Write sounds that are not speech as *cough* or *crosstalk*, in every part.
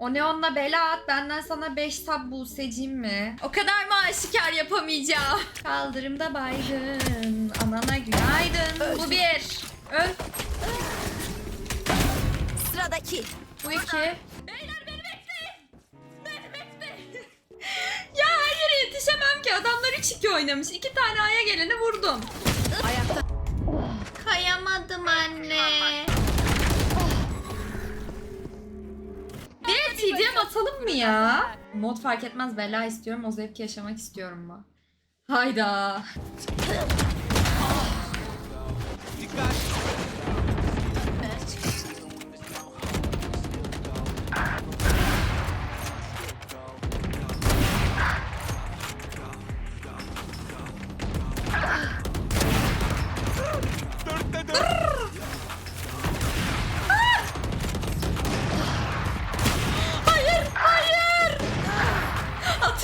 O neonla bela at benden sana 5 sub bulsecim mi? O kadar mı aşikar yapamayacağım? *laughs* Kaldırımda baygın. Anana günaydın. Bu bir. Öl. Sıradaki. Bu iki. Beyler beni bekleyin. Beni bekleyin. *laughs* ya her yere yetişemem ki. Adamlar 3-2 oynamış. İki tane aya geleni vurdum. Ayakta. Kayamadım anne. Atalım mı ya? Mod fark etmez bela istiyorum. O zevki yaşamak istiyorum mu? Hayda. Hayır,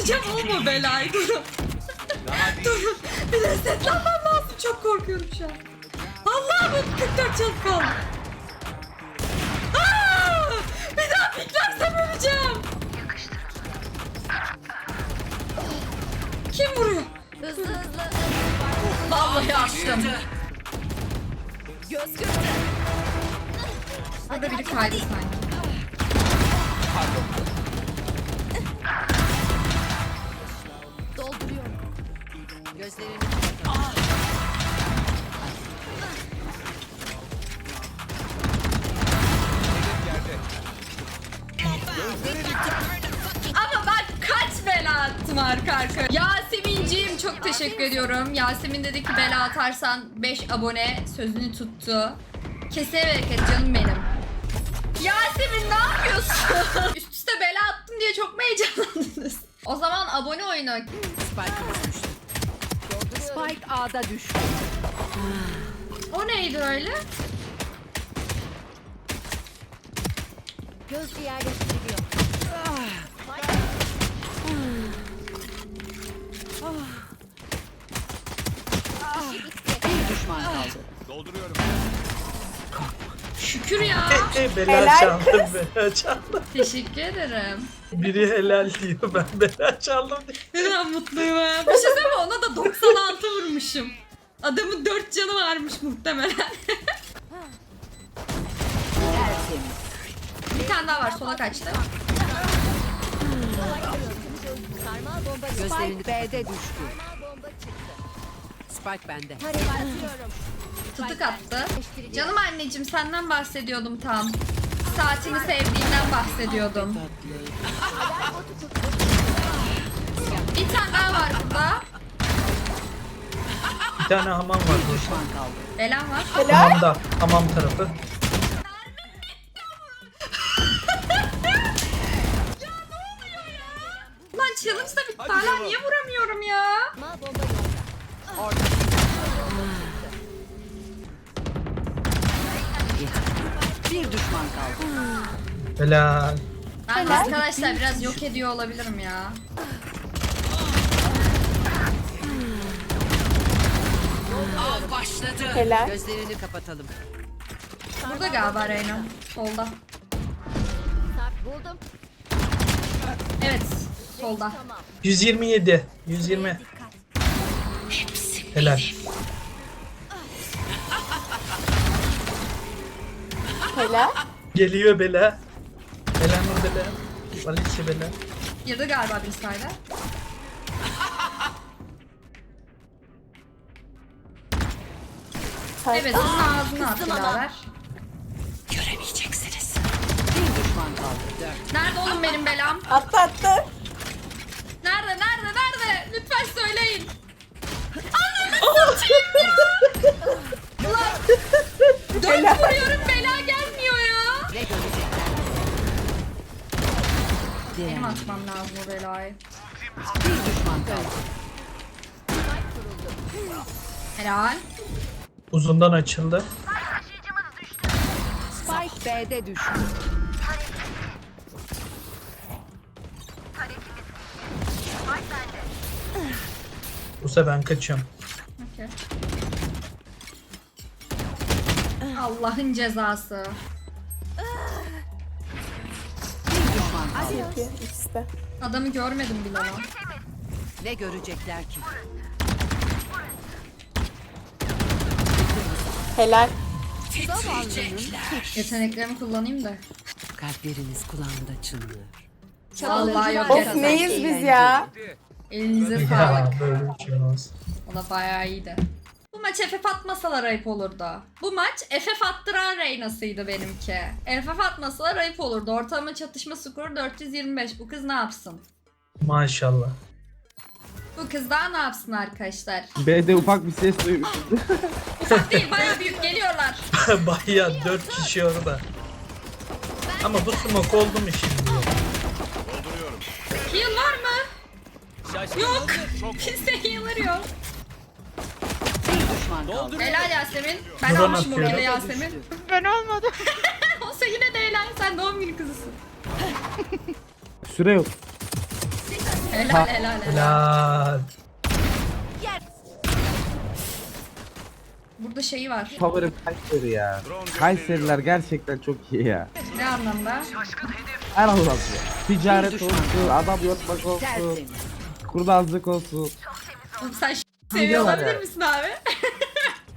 Atacağım olma belayı. *laughs* Durun. Durun. Bir resetlenmem lazım. Çok korkuyorum şu an. Allah'ım 44 canım kaldı. Aa! Bir daha piklersem öleceğim. Kim vuruyor? Hızlı hızlı. Vallahi açtım. Göz kırptı. Burada biri kaydı sanki. Dolduruyorum. Gözlerini Ama bak kaç bela attım arka arka. Yasemin'ciğim çok teşekkür ediyorum. Yasemin dedi ki bela atarsan 5 abone sözünü tuttu. Keseye bereket canım benim. Yasemin ne yapıyorsun? *laughs* Üst üste bela attım diye çok mu heyecanlandınız? O zaman abone oyunu. Spike A'da düştü. O neydi öyle? göz yerleştiriliyor. Bir düşman kaldı. Dolduruyorum. Şükür ya. *laughs* Bela çaldım, bela çaldım. Teşekkür ederim. Biri helal diyor, ben bela çaldım diyor. Ne kadar mutluyum ha. Bir şey söyleyeyim mi? Ona da 96 vurmuşum. Adamın 4 canı varmış muhtemelen. *laughs* Bir tane daha var sola kaçtı. Gözlerini B'de düştü. Spike bende. Tutuk attı. Canım anneciğim senden bahsediyordum tam. Saatini sevdiğinden bahsediyordum. Bir tane daha var burada. Bir tane hamam var. Düşman kaldı. Var. Hamamda, hamam tarafı. Düşman kaldı. Helal. Ben arkadaşlar biraz yok ediyor olabilirim ya. Av başladı. Helal. Gözlerini kapatalım. Burada galiba Reyna. Solda. Buldum. Evet. Solda. Tamam. 127, 120. Helal. Helal. Geliyor bela. Bela mı bela? Valice bela. Girdi galiba bir sayda. Evet onun ağzına at birader. Göremeyeceksiniz. Bir düşman kaldı. Dört. Nerede oğlum benim belam? Attı attı. Nerede nerede nerede? Lütfen söyleyin. *laughs* Ananı satayım ya. *laughs* Ulan. Dört vuruyorum bela gelmiyor ya. Ne görecekler? Benim atmam lazım o belayı. Bir düşman kaldı. Helal. Uzundan açıldı. Spike B'de düştü. Bu sefer ben kaçıyorum. Okey. Allah'ın cezası. İkisi de. Adamı görmedim bile lan. Ne görecekler ki? Helal. Yeteneklerimi kullanayım da. Kalpleriniz kulağında çınlıyor. Vallahi yok Of neyiz biz ya? Elinize sağlık. Ya böyle bir şey olmaz. O da bayağı iyiydi. Maç FF atmasalar ayıp olurdu. Bu maç FF attıran Reyna'sıydı benimki. FF atmasalar ayıp olurdu. Ortalama çatışma skoru 425. Bu kız ne yapsın? Maşallah. Bu kız daha ne yapsın arkadaşlar? B'de ufak bir ses duymuşum. Ufak değil bayağı büyük geliyorlar. *laughs* Bayağı 4 kişi orada. Ama bu smoke oldu mu şimdi? Heal var mı? Yok. *laughs* Kimse healer yok. Düşman kaldı. Helal Yasemin. Ben Nurhan almışım o atıyor. bile Yasemin. Ben olmadım. *laughs* Olsa yine de helal. Sen doğum günü kızısın. *laughs* Süre yok. Helal helal helal. La Burada şeyi var. Favorim Kayseri ya. Kayseriler gerçekten çok iyi ya. Ne anlamda? Her anlamda. Ticaret olsun, adam yotmak olsun, kurnazlık olsun. Oğlum Sen ş- seviyor Biliyorlar olabilir ya. misin abi? *laughs*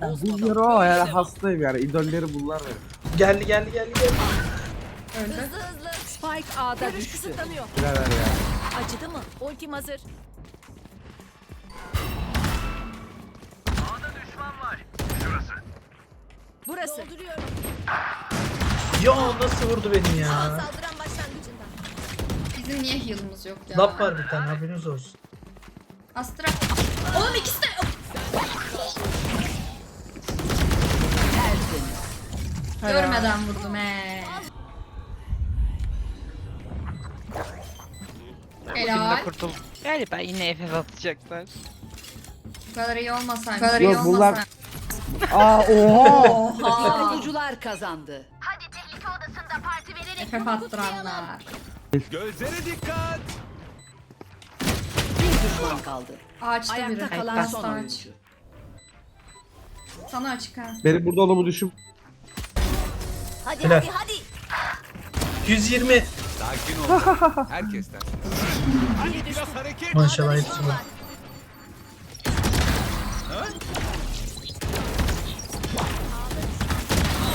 Bilmiyorum ama yani hastayım yani. İdolleri bunlar benim. geldi geldi geldi geldi. Öldü. Hızlı hızlı. Spike A'da Görüş düştü. kısıtlanıyor. Birader ya. Acıdı mı? Ultim hazır. Burası. Dolduruyorum. Ya nasıl vurdu beni ya? Saldıran başlangıcında. Bizim niye heal'ımız yok ya? Lap var bir tane haberiniz olsun. Astra. Oğlum ikisi de... Görmeden vurdum he. Helal. kurtul. Galiba yine FF atacaklar. Bu kadar iyi olmasaymış. Bu kadar iyi Yok, bunlar-. Aa oha! Oha. Savunucular kazandı. FF attıranlar. Gözlere dikkat. Bir düşman kaldı. Ağaçta biri. Ayakta kalan son ağaç. oyuncu. Sana açık ha. Benim burada olduğumu düşün. Hadi Helal. hadi hadi. 120. Sakin ol. Herkesten. Hadi biraz hareket. Maşallah hepsi bu.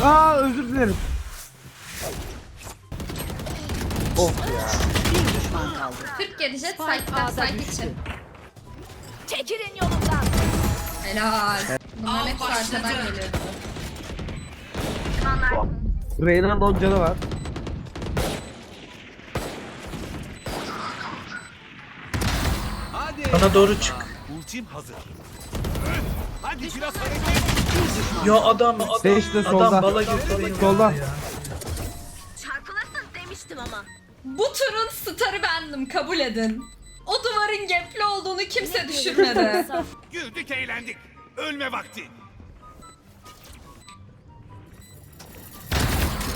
Aa özür dilerim. Oh ya. Bir düşman kaldı. 47 jet site düştü. için. Çekilin yolumdan. Helal. Bunların hepsi arkadan geliyor. Reyna'nın 10 canı var. Hadi. Bana doğru çık. Ultim hazır. Hadi biraz hareket. Ya adam adam, Seç de adam solda. bala götürüyor Solda. ya. Çarpılırsın demiştim ama. Bu turun starı bendim kabul edin. O duvarın gepli olduğunu kimse düşürmedi. Güldük eğlendik. Ölme vakti.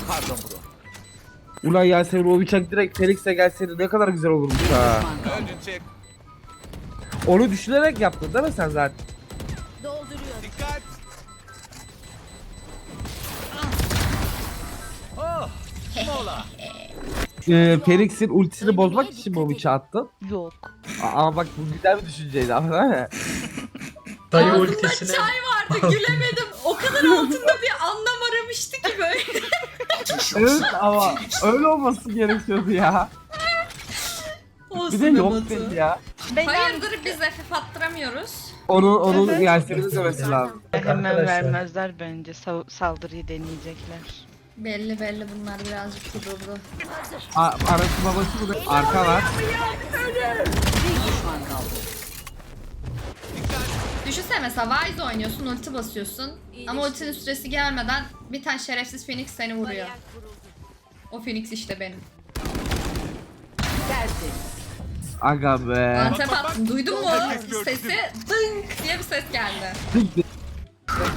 Pardon bro. Ulan Yasemin o bıçak direkt Felix'e gelseydi ne kadar güzel olurmuş ha. Öldün çek. Onu düşünerek yaptın değil mi sen zaten? Dolduruyorum. Dikkat. Oh. Mola. Ee, Felix'in ultisini bozmak için mi o bıçağı attın? Yok. A- Ama bak bu güzel bir düşünceydi ama değil mi? *laughs* Dayı Ağzımda ultisine. çay vardı gülemedim. O kadar altında bir anlam aramıştı ki böyle. *laughs* evet ama öyle olması gerekiyordu ya. Bir de yok dedi ya. Hayırdır biz FF attıramıyoruz. Onu onun Yasemin'in demesi lazım. Hemen Arkadaşlar. vermezler bence. Sa- saldırıyı deneyecekler. Belli belli bunlar birazcık kudurdu. A- arası babası bu da arka var. Bir düşman kaldı. Düşünsene mesela Wise oynuyorsun ulti basıyorsun. Ama ultinin süresi gelmeden bir tane şerefsiz Phoenix seni vuruyor. O Phoenix işte benim. Tertemiz. Aga be. Antep attım. Duydun mu? Sesi dınk diye bir ses geldi.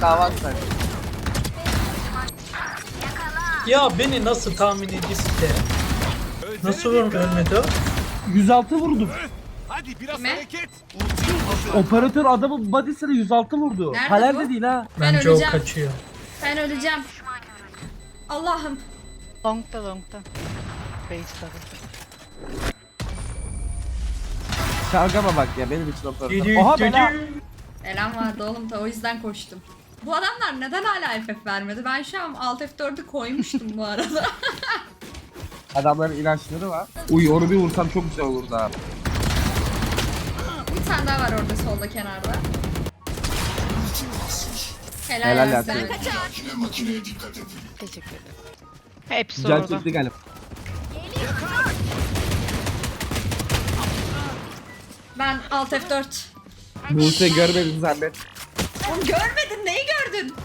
Daha var sen. Ya beni nasıl tahmin edip de. Nasıl vurdu ölmedi o? 106 vurdum. Hadi biraz Kime? hareket. Ultim hazır. Operatör adamın body'sine 106 vurdu. Nerede Kalende bu? değil ha. Ben Bence o öleceğim. kaçıyor. Ben öleceğim. Allah'ım. Long'da long'da. Base tarafı. Şalgama bak ya benim için operatör. Düdü Oha bela. Elan vardı oğlum da o yüzden koştum. Bu adamlar neden hala FF vermedi? Ben şu an Alt F4'ü koymuştum bu arada. *laughs* Adamların inançları var. Uy onu bir vursam çok güzel olurdu abi. Bir tane daha var orada solda kenarda. Helal, Helal Yasemin. Yasemin. Teşekkür ederim. Hepsi Can orada. çekti galiba. Ben Alt F4. Buse görmedin zannet. Oğlum görmedin neyi gördün?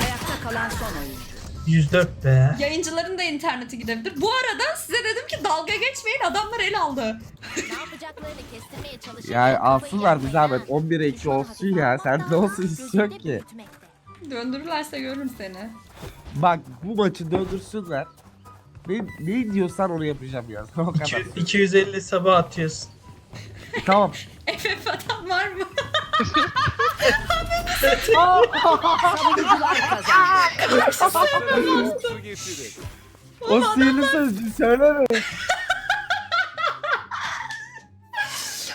Ayakta kalan son oyuncu. 104 be. Yayıncıların da interneti gidebilir. Bu arada size dedim ki dalga geçmeyin adamlar el aldı. Ne yapacaklarını kestirmeye çalışırken Ya alsınlar bir zahmet. 11'e 2 olsun ya. Sen ne olsun istiyorsun ki? Döndürürlerse görürüm seni. Bak bu maçı döndürsünler. Ne, ne diyorsan onu yapacağım ya. *laughs* O kadar. 200 250 sabah atıyorsun. tamam. *laughs* FF atan var mı? *laughs* O sihirli sözcüğü söyleme.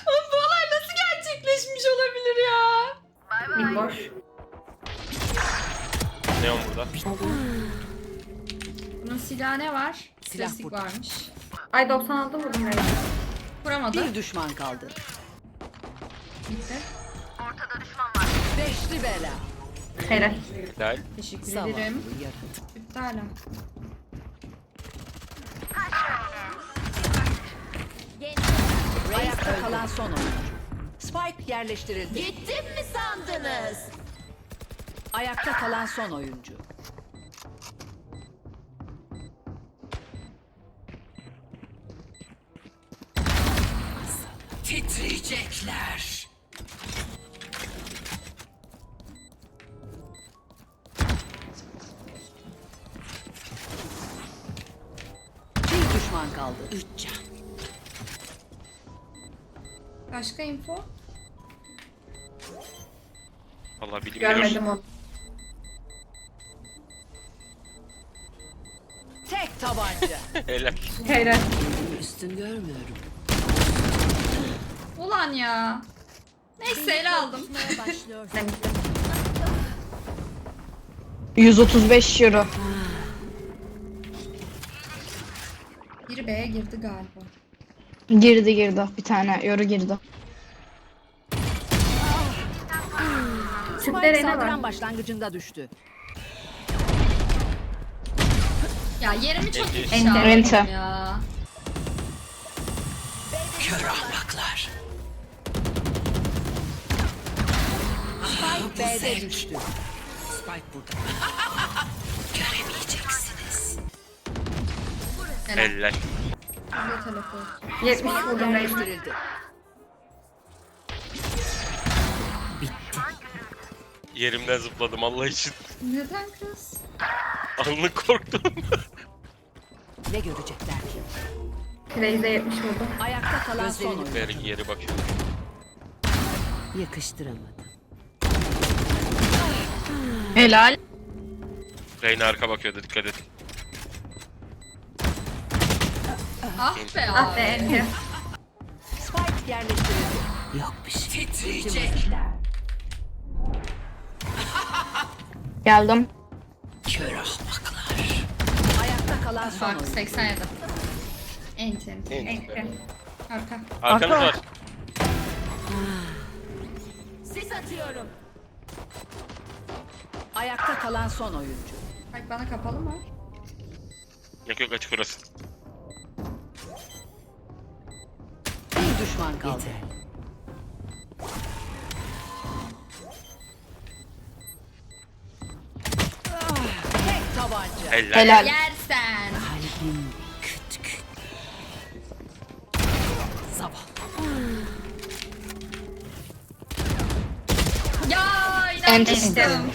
Oğlum bu olay nasıl gerçekleşmiş olabilir ya? Boş. Neon burada. Bunun silahı ne var? Silah Klasik burada. varmış. Ay 96 vurdum Reyna. Vuramadı. Bir düşman kaldı. Bitti. Beşli bela. Helal. Helal. Teşekkür Zavallı ederim. yaratık. Genç Ayakta kalan son oyuncu. Spike yerleştirildi. gittim mi sandınız? Ayakta kalan son oyuncu. Düşman kaldı. Üç can. Başka info? Vallahi bilmiyorum. onu. Tek tabanca. *laughs* Helal. Helal. Üstün görmüyorum. Ulan ya. Neyse ele aldım. Başlıyor. 135 euro. Biri B'ye girdi galiba. Girdi girdi. Bir tane euro girdi. Spike saldıran başlangıcında düştü. Ya yerimi çok Ente. ifşa ettim ya. Kör ahmaklar. Spike B'de düştü. Spike burada. *laughs* Helal. Burada telefon. Spike yerleştirildi. Yerimden zıpladım Allah için. Neden kız? Anlık korktum. Ne görecekler ki? Crazy 70 vurdu. Ayakta kalan son oyuncu. Yeri, yeri bakıyor. Yakıştıramadım. Helal. Reyna arka bakıyordu dikkat et. Ah be ah be. Spike yerleştirildi. Yok bir şey. Titriyecekler. *laughs* Geldim. Kör ahmaklar. Ayakta kalan son Bak oyuncu. 87. Ente. Ente. Ente. Arka. Arkanız var. Sis atıyorum. Ayakta kalan son oyuncu. Bak bana kapalı mı? Yok yok açık orası. Bir düşman kaldı. Tek tabanca. Helal. Helal. Yersen. Kalbim küt küt. Zavallı. Ya inanmıştım.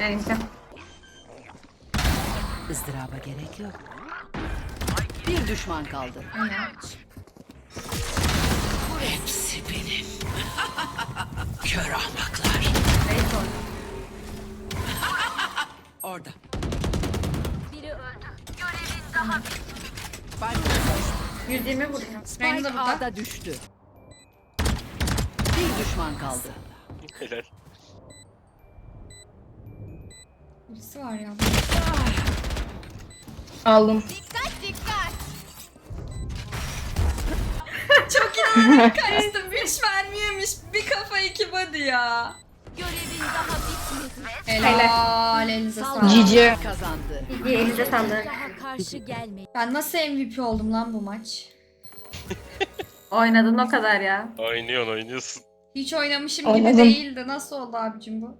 Ente. ızdıraba gerek yok. Bir düşman kaldı. İnanç. Hepsi benim. *laughs* Kör ahmaklar. Beyzbol. Orada. Biri öldü. Görevin daha Spike 120 vuruyor. Benim de Spike. A'da düştü. Bir düşman kaldı. Helal. Birisi var ya. Aldım. Çok inanılmaz kaçtım. 3 mermi yemiş. Bir kafa iki body ya. Görevin daha bitmedi. Helal. Elinize sağlık. Cici. Kazandı. Elinize sağlık. Daha karşı gelmeyin. Ben nasıl MVP oldum lan bu maç? *laughs* Oynadın o kadar ya. Oynuyorsun oynuyorsun. Hiç oynamışım gibi Oynadım. değildi. Nasıl oldu abicim bu?